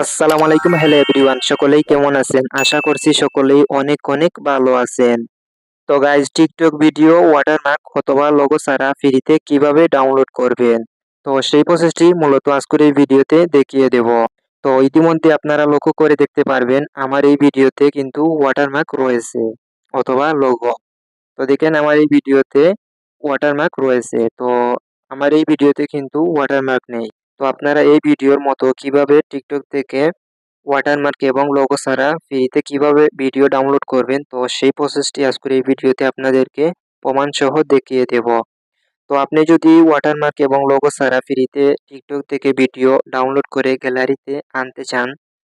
আসসালামু আলাইকুম। Hello everyone সকলেই কেমন আছেন? আশা করছি সকলেই অনেক অনেক ভালো আছেন। তো গাইজ টিকটক ভিডিও ওয়াটারমার্ক অথবা লোগো ছাড়া ফ্রিতে কীভাবে ডাউনলোড করবেন? তো সেই প্রসেসটি মূলত আজকের এই ভিডিওতে দেখিয়ে দেব। তো ইতিমধ্যে আপনারা লক্ষ্য করে দেখতে পারবেন, আমার এই ভিডিওতে কিন্তু ওয়াটারমার্ক রয়েছে অথবা লোগো তো দেখেন, আমার এই ভিডিওতে ওয়াটারমার্ক রয়েছে। তো আমার এই ভিডিওতে কিন্তু ওয়াটারমার্ক নেই। তো আপনারা এই ভিডিওর মতো কীভাবে টিকটক থেকে ওয়াটারমার্ক এবং লোগো ছাড়া ফ্রিতে কীভাবে ভিডিও ডাউনলোড করবেন, তো সেই প্রসেসটি আজকের এই ভিডিওতে আপনাদেরকে প্রমাণ সহ দেখিয়ে দেব। তো আপনি যদি ওয়াটারমার্ক এবং লোগো ছাড়া ফ্রিতে টিকটক থেকে ভিডিও ডাউনলোড করে গ্যালারিতে আনতে চান,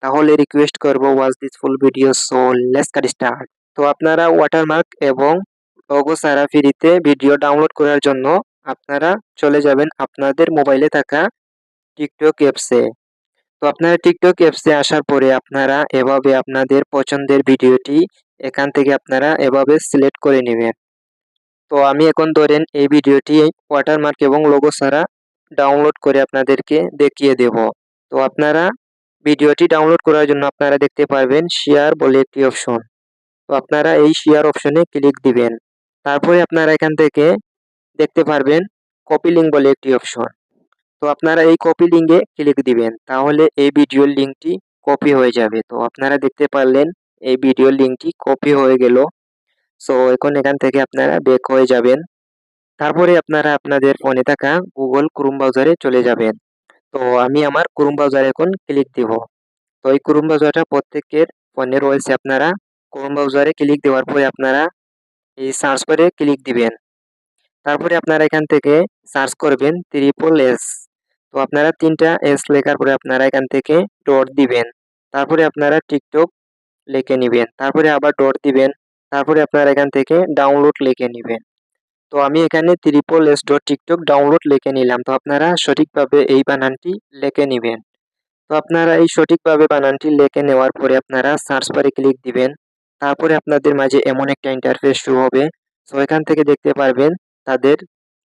তাহলে রিকোয়েস্ট করব watch this full video so let's get start তো আপনারা ওয়াটারমার্ক এবং লোগো ছাড়া ফ্রিতে ভিডিও ডাউনলোড করার জন্য আপনারা চলে যাবেন আপনাদের মোবাইলে থাকা টিকটক অ্যাপসে তো আপনারা টিকটক অ্যাপসে আসার পরে আপনারা এভাবে আপনাদের পছন্দের ভিডিওটি এখান থেকে আপনারা এভাবে সিলেক্ট করে নেবেন। তো আমি এখন ধরেন এই ভিডিওটি ওয়াটারমার্ক এবং লোগো ছাড়া ডাউনলোড করে আপনাদেরকে দেখিয়ে দেব। তো আপনারা ভিডিওটি ডাউনলোড করার জন্য আপনারা দেখতে পারবেন শেয়ার বলে একটি অপশন তো আপনারা এই শেয়ার অপশনে ক্লিক দিবেন। তারপরে আপনারা এখান থেকে দেখতে পারবেন কপি লিঙ্ক বলে একটি অপশন তো আপনারা এই কপি লিঙ্কে ক্লিক দিবেন, তাহলে এই ভিডিওর লিঙ্কটি কপি হয়ে যাবে। তো আপনারা দেখতে পারলেন, এই ভিডিওর লিঙ্কটি কপি হয়ে গেল। সো এখন এখান থেকে আপনারা বেক হয়ে যাবেন। তারপরে আপনারা আপনাদের ফোনে থাকা গুগল ক্রোম ব্রাউজারে চলে যাবেন। তো আমি আমার ক্রোম ব্রাউজারে এখন ক্লিক দিব। তো এই ক্রোম ব্রাউজারটা প্রত্যেকের ফোনে রয়েছে। আপনারা ক্রোম ব্রাউজারে ক্লিক দেওয়ার পরে আপনারা এই সার্চ করে ক্লিক দিবেন। তারপরে আপনারা এখান থেকে সার্চ করবেন ত্রিপল এস তো আপনারা তিনটা এস লেখার পরে আপনারা এখান থেকে ডট দিবেন। তারপরে আপনারা টিকটক লিখে নেবেন। তারপরে আবার ডট দিবেন। তারপরে আপনারা এখান থেকে ডাউনলোড লিখে নেবেন। তো আমি এখানে triple S dot TikTok download লিখে নিলাম। তো আপনারা সঠিকভাবে এই বানানটি লিখে নেবেন। তো আপনারা এই সঠিকভাবে বানানটি লিখে নেওয়ার পরে আপনারা সার্চ বারে ক্লিক দিবেন। তারপরে আপনাদের মাঝে এমন একটা ইন্টারফেস শুরু হবে। তো এখান থেকে দেখতে পারবেন তাদের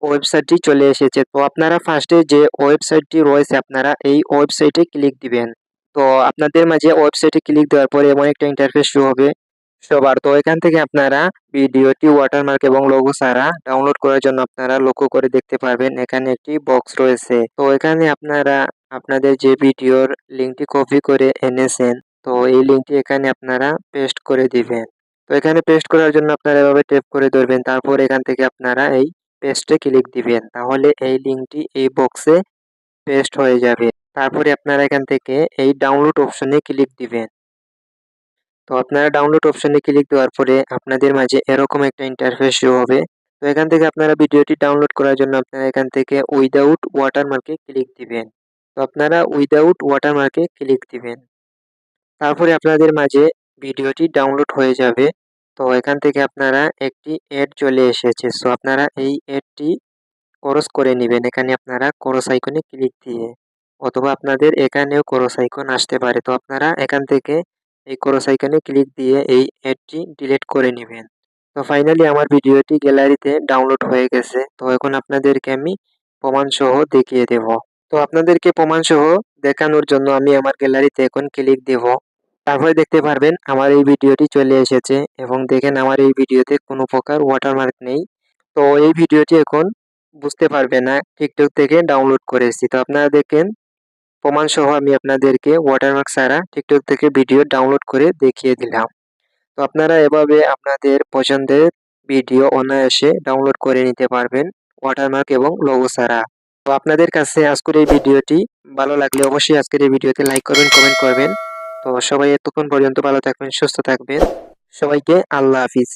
ওয়েবসাইটটি চলে এসেছে। তো আপনারা ফার্স্টে যে ওয়েবসাইটটি রয়েছে, আপনারা এই ওয়েবসাইটে ক্লিক দিবেন। তো আপনাদের মাঝে ওয়েবসাইটে ক্লিক দেওয়ার পরে এমন একটা ইন্টারফেস শুরু হবে। সবার তো এখান থেকে আপনারা ভিডিওটি ওয়াটারমার্ক এবং লোগো ছাড়া ডাউনলোড করার জন্য আপনারা লক্ষ্য করে দেখতে পারবেন, এখানে একটি বক্স রয়েছে। তো এখানে আপনারা আপনাদের যে ভিডিওর লিঙ্কটি কপি করে এনেছেন, তো এই লিঙ্কটি এখানে আপনারা পেস্ট করে দিবেন। তো এখানে পেস্ট করার জন্য আপনারা এভাবে টেপ করে ধরবেন। তারপর এখান থেকে আপনারা এই পেস্টে ক্লিক দিবেন। তাহলে এই লিঙ্কটি এই বক্সে পেস্ট হয়ে যাবে। তারপরে আপনারা এখান থেকে এই ডাউনলোড অপশনে ক্লিক দিবেন। তো আপনারা ডাউনলোড অপশনে ক্লিক দেওয়ার পরে আপনাদের মাঝে এরকম একটা ইন্টারফেস শো হবে। তো এখান থেকে আপনারা ভিডিওটি ডাউনলোড করার জন্য আপনারা এখান থেকে উইদাউট ওয়াটারমার্কে ক্লিক দিবেন। তো আপনারা উইদাউট ওয়াটারমার্কে ক্লিক দিবেন। তারপরে আপনাদের মাঝে ভিডিওটি ডাউনলোড হয়ে যাবে। তো এখান থেকে আপনারা একটি অ্যাড চলে এসেছে। সো আপনারা এই অ্যাডটি ক্রস করে নেবেন। এখানে আপনারা ক্রস আইকনে ক্লিক দিয়ে অথবা আপনাদের এখানেও ক্রস আইকন আসতে পারে। তো আপনারা এখান থেকে এই ক্রস আইকনে ক্লিক দিয়ে এই অ্যাডটি ডিলিট করে নেবেন। তো ফাইনালি আমার ভিডিওটি গ্যালারিতে ডাউনলোড হয়ে গেছে। তো এখন আপনাদেরকে আমি প্রমাণসহ দেখিয়ে দেব। তো আপনাদেরকে প্রমাণসহ দেখানোর জন্য আমি আমার গ্যালারিতে এখন ক্লিক দেব। তারপরে দেখতে পারবেন আমার এই ভিডিওটি চলে এসেছে এবং দেখেন আমার এই ভিডিওতে কোনো প্রকার ওয়াটারমার্ক নেই। তো এই ভিডিওটি এখন বুঝতে পারবে না টিকটক থেকে ডাউনলোড করেছি তো আপনারা দেখেন প্রমাণ সহ আমি আপনাদেরকে ওয়াটারমার্ক ছাড়া টিকটক থেকে ভিডিও ডাউনলোড করে দেখিয়ে দিলাম। তো আপনারা এভাবে আপনাদের পছন্দের ভিডিও অনায়াসে ডাউনলোড করে নিতে পারবেন ওয়াটারমার্ক এবং লোগো ছাড়া। তো আপনাদের কাছে আজকের এই ভিডিওটি ভালো লাগলে অবশ্যই আজকের এই ভিডিওতে লাইক করবেন কমেন্ট করবেন। তো সবাই এতক্ষণ পর্যন্ত ভালো থাকবেন সুস্থ থাকবেন। সবাইকে আল্লাহ হাফিজ।